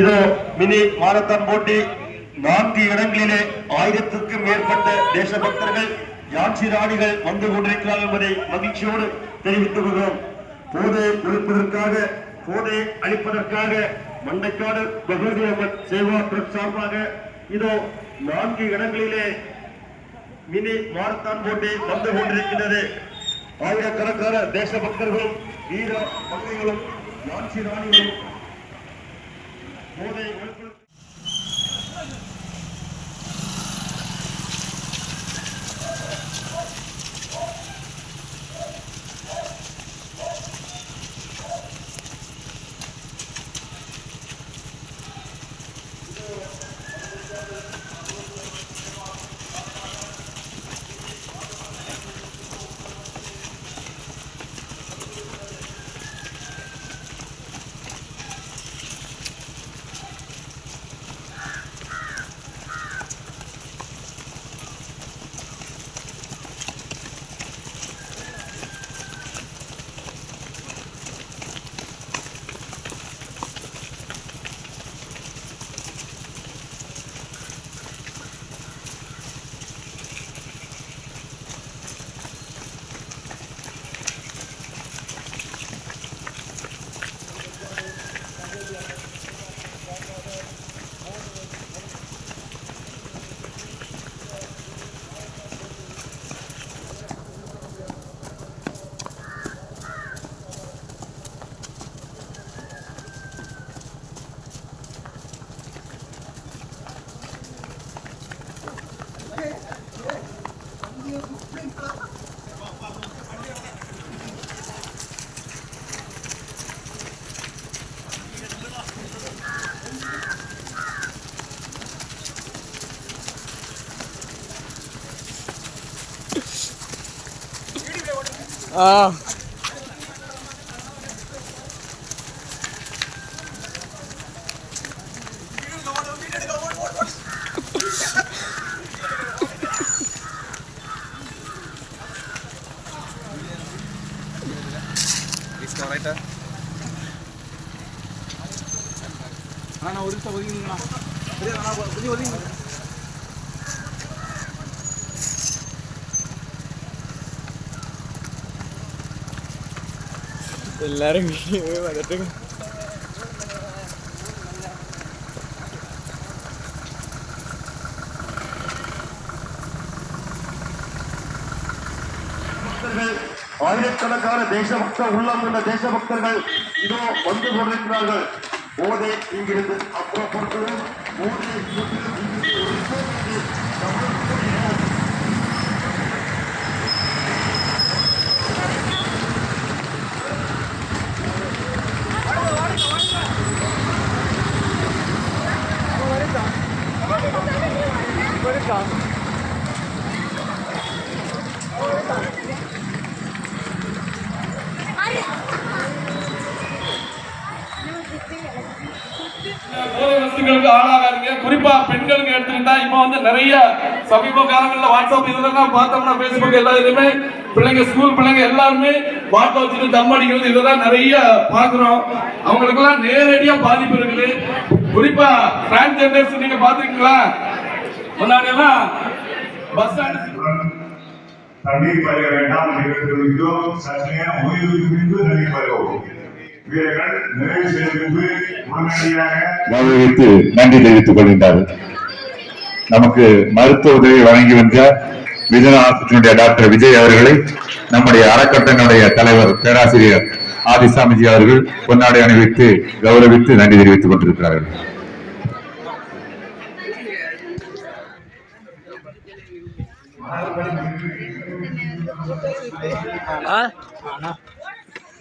இதோ mini marathon போட்டி. நான்கு இடங்களிலே ஆயிரத்திற்கும் மேற்பட்ட தேசபக்தர்கள் யாட்சி ராணிகள் வந்து கொண்டிருக்கிறார்கள் என்பதை மகிழ்ச்சியோடு தெரிவித்துக் கொள்கிறோம். போதை கொடுப்பதற்காக போதை அளிப்பதற்காக மண்டைக்காடு பகவதி அம்மன் சேவா ட்ரஸ்ட் சார்பாக இதோ நான்கு இடங்களிலே மினி மாரத்தான் போட்டி வந்து கொண்டிருக்கின்றது. ஆயிரக்கணக்கான தேசபக்தர்களும் வீர பகுதிகளும் யாட்சி ராணிகளும் போதை ஆ. அண்ணா ஒரு நிமிஷம் ஒதுங்கிங்கண்ணா எல்லாரும் கீழே போய் வந்துட்டு ஆயிரக்கணக்கான தேசபக்த உள்ளம் உள்ள தேசபக்தர்கள் இதோ வந்து கொண்டிருக்கிறார்கள். போதை இங்கிருந்து அப்புறப்பட்டு போதை இங்கிருந்து பாதிப்புகளுக்கு போதை ஆளாகாதீங்க குறிப்பா பெண்களுக்கு எடுத்துக்கிட்டா இப்போ வந்து நிறைய சமீப காலங்களில் வாட்ஸ்அப் இதெல்லாம் பார்த்தோம்னா ஃபேஸ்புக் எல்லா இதுலயுமே பிள்ளைங்க ஸ்கூல் பிள்ளைங்க எல்லாருமே பாட்டில் வச்சுட்டு தம் அடிக்கிறது இதெல்லாம் நிறைய பார்க்குறோம். அவங்களுக்குலாம் நேரடியா பாதிப்பு இருக்குது. குறிப்பா டிரான்ஸ்ஜெண்டர்ஸ் நீங்க பாத்துருக்கீங்களா முன்னாடி எல்லாம் பஸ் ஸ்டாண்ட் தண்ணீர் பருக வேண்டாம் சற்று நேரம் பின்பு தண்ணீர் பருகவும் கௌரவித்து நன்றி தெரிவித்துக் கொள்கின்றார்கள். நமக்கு மருத்துவ உதவி வழங்கி வந்த விஜயநாதத்தினுடைய டாக்டர் விஜய் அவர்களை நம்முடைய அறக்கட்டங்களுடைய தலைவர் பேராசிரியர் ஆதிசாமிஜி அவர்கள் பொன்னாடை அணிவித்து கௌரவித்து நன்றி தெரிவித்துக் கொண்டிருக்கிறார்கள். ஆ?